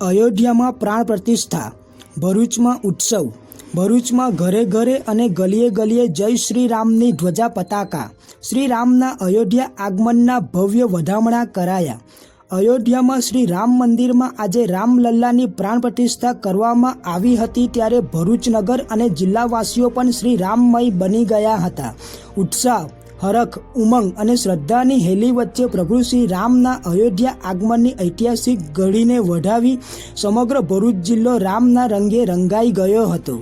અયોધ્યામાં પ્રાણ પ્રતિષ્ઠા, ભરૂચમાં ઉત્સવ, ભરૂચમાં ઘરે ઘરે અને ગલીએ ગલીએ જય શ્રી રામની ધ્વજા પતાકા. શ્રી રામના અયોધ્યા આગમનના ભવ્ય વધામણા કરાયા. અયોધ્યામાં શ્રી રામ મંદિરમાં આજે રામલલ્લાની પ્રાણ પ્રતિષ્ઠા કરવામાં આવી હતી ત્યારે ભરૂચ નગર અને જિલ્લાવાસીઓ પણ શ્રી રામમય બની ગયા હતા. ઉત્સાહ હરખ, ઉમંગ અને શ્રદ્ધાની હેલી વચ્ચે પ્રભુ શ્રી રામના અયોધ્યા આગમનની ઐતિહાસિક ઘડીને વઢાવી સમગ્ર ભરૂચ જિલ્લો રામના રંગે રંગાઈ ગયો હતો.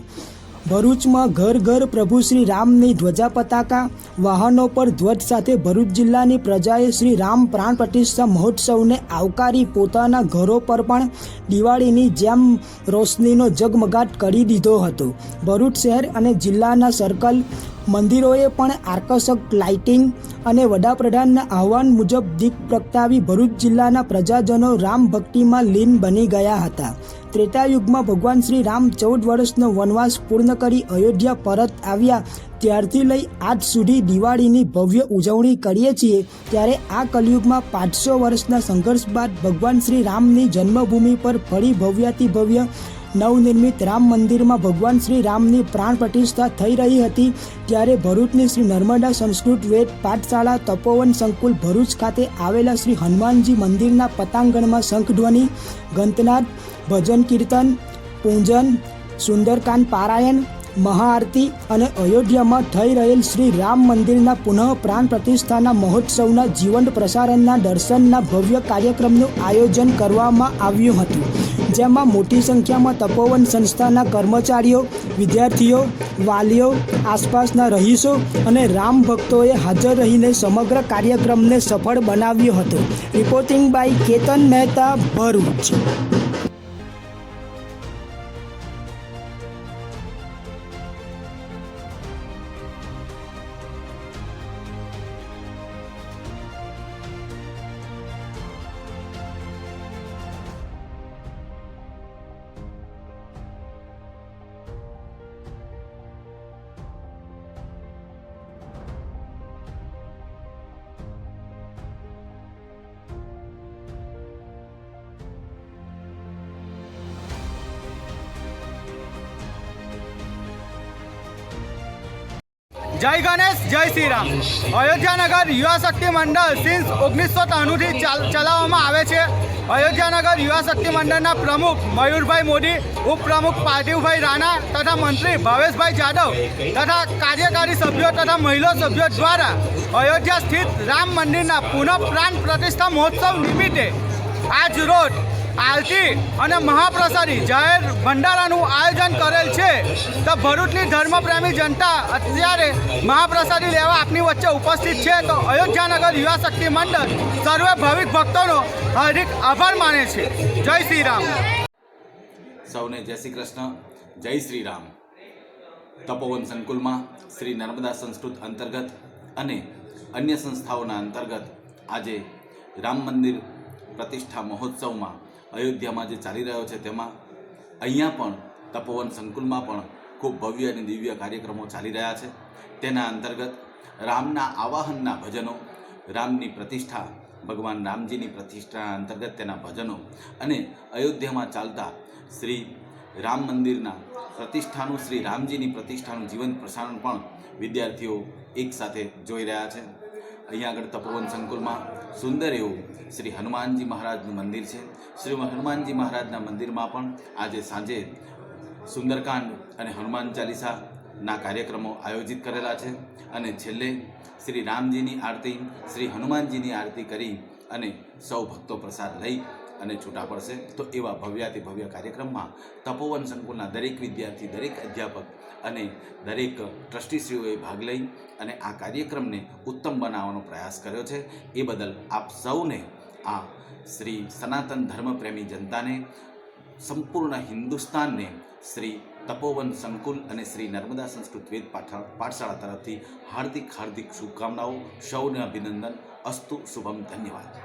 ભરૂચમાં ઘર ઘર પ્રભુ શ્રી રામની ધ્વજા પતાકા, વાહનો પર ધ્વજ સાથે ભરૂચ જિલ્લાની પ્રજાએ શ્રી રામ પ્રાણ પ્રતિષ્ઠા મહોત્સવને આવકારી પોતાના ઘરો પર પણ દિવાળીની જેમ રોશનીનો જગમગાટ કરી દીધો હતો. ભરૂચ શહેર અને જિલ્લાના સર્કલ મંદિરોએ પણ આકર્ષક લાઇટિંગ અને વડાપ્રધાનના આહવાન મુજબ દીપ પ્રગટાવી ભરૂચ જિલ્લાના પ્રજાજનો રામ ભક્તિમાં લીન બની ગયા હતા. ત્રેતાયુગમાં ભગવાન શ્રી રામ ચૌદ વર્ષનો વનવાસ પૂર્ણ કરી અયોધ્યા પરત આવ્યા. ત્યારથી લઈ આજ સુધી દિવાળીની ભવ્ય ઉજવણી કરીએ છીએ ત્યારે આ કલયુગમાં પાંચસો વર્ષના સંઘર્ષ બાદ ભગવાન શ્રી રામની જન્મભૂમિ પર ફરી ભવ્યાતિ ભવ્ય નવનિર્મિત રામ મંદિરમાં ભગવાન શ્રી રામની પ્રાણ પ્રતિષ્ઠા થઈ રહી હતી, ત્યારે ભરૂચની શ્રી નર્મદા સંસ્કૃત વેદ પાઠશાળા તપોવન સંકુલ ભરૂચ ખાતે આવેલા શ્રી હનુમાનજી મંદિરના પતાંગણમાં શંખધ્વનિ ગંતનાદ, ભજન કીર્તન, પૂજન, સુંદરકાંડ પારાયણ, મહાઆરતી અને અયોધ્યામાં થઈ રહેલ શ્રી રામ મંદિરના પુનઃ પ્રાણ પ્રતિષ્ઠાના મહોત્સવના જીવંત પ્રસારણના દર્શનના ભવ્ય કાર્યક્રમનું આયોજન કરવામાં આવ્યું હતું. જેમાં મોટી સંખ્યામાં તપોવન સંસ્થાના કર્મચારીઓ, વિદ્યાર્થીઓ, વાલીઓ, આસપાસના રહીશો અને રામ ભક્તોએ હાજર રહીને સમગ્ર કાર્યક્રમને સફળ બનાવ્યો હતો. Reporting by Ketan Mehta, Bharuch. જય ગણેશ, જય શ્રી રામ અયોધ્યાનગર યુવા શક્તિ મંડળ સિન્સ ઓગણીસો ત્રાણુંથી ચલાવવામાં આવે છે. અયોધ્યાનગર યુવા શક્તિ મંડળના પ્રમુખ મયુરભાઈ મોદી, ઉપપ્રમુખ પાર્થિવભાઈ રાણા તથા મંત્રી ભાવેશભાઈ જાદવ તથા કાર્યકારી સભ્યો તથા મહિલા સભ્યો દ્વારા અયોધ્યા સ્થિત રામ મંદિરના પુનઃ પ્રાણ પ્રતિષ્ઠા મહોત્સવ નિમિત્તે આજ રોજ આરતી અને મહાપ્રસાદી જાહેર ભંડારાનું આયોજન કરેલ છે. તો ભરૂચની ધર્મપ્રેમી જનતા અત્યારે મહાપ્રસાદી લેવા આપની વચ્ચે ઉપસ્થિત છે. તો અયોધ્યાનગર યુવા શક્તિ મંડળ સર્વે ભાવિક ભક્તોનો હાર્દિક આભાર માને છે. જય શ્રી રામ સૌને જય શ્રી કૃષ્ણ. જય શ્રી રામ તપોવન સંકુલમાં શ્રી નર્મદા સંસ્કૃત અંતર્ગત અને અન્ય સંસ્થાઓના અંતર્ગત આજે રામ મંદિર પ્રતિષ્ઠા મહોત્સવમાં અયોધ્યામાં જે ચાલી રહ્યો છે તેમાં અહીંયા પણ તપોવન સંકુલમાં પણ ખૂબ ભવ્ય અને દિવ્ય કાર્યક્રમો ચાલી રહ્યા છે. તેના અંતર્ગત રામના આવાહનના ભજનો, રામની પ્રતિષ્ઠા, ભગવાન રામજીની પ્રતિષ્ઠા અંતર્ગત તેના ભજનો અને અયોધ્યામાં ચાલતા શ્રી રામ મંદિરના પ્રતિષ્ઠાનું, શ્રી રામજીની પ્રતિષ્ઠાનું જીવંત પ્રસારણ પણ વિદ્યાર્થીઓ એકસાથે જોઈ રહ્યા છે. અહીંયા આગળ તપોવન સંકુલમાં સુંદર એવું શ્રી હનુમાનજી મહારાજનું મંદિર છે. શ્રી હનુમાનજી મહારાજના મંદિરમાં પણ આજે સાંજે સુંદરકાંડ અને હનુમાન ચાલીસાના કાર્યક્રમો આયોજિત કરેલા છે અને છેલ્લે શ્રી રામજીની આરતી, શ્રી હનુમાનજીની આરતી કરી અને સૌ ભક્તો પ્રસાદ લઈ અને છૂટા પડશે. તો એવા ભવ્યાતિ ભવ્ય કાર્યક્રમમાં તપોવન સંકુલના દરેક વિદ્યાર્થી, દરેક અધ્યાપક અને દરેક ટ્રસ્ટીશ્રીઓએ ભાગ લઈ અને આ કાર્યક્રમને ઉત્તમ બનાવવાનો પ્રયાસ કર્યો છે. એ બદલ આપ સૌને આ શ્રી સનાતન ધર્મપ્રેમી જનતાને, સંપૂર્ણ હિન્દુસ્તાનને શ્રી તપોવન સંકુલ અને શ્રી નર્મદા સંસ્કૃત વેદ પાઠશાળા તરફથી હાર્દિક હાર્દિક શુભકામનાઓ. સૌને અભિનંદન. અસ્તુ શુભમ. ધન્યવાદ.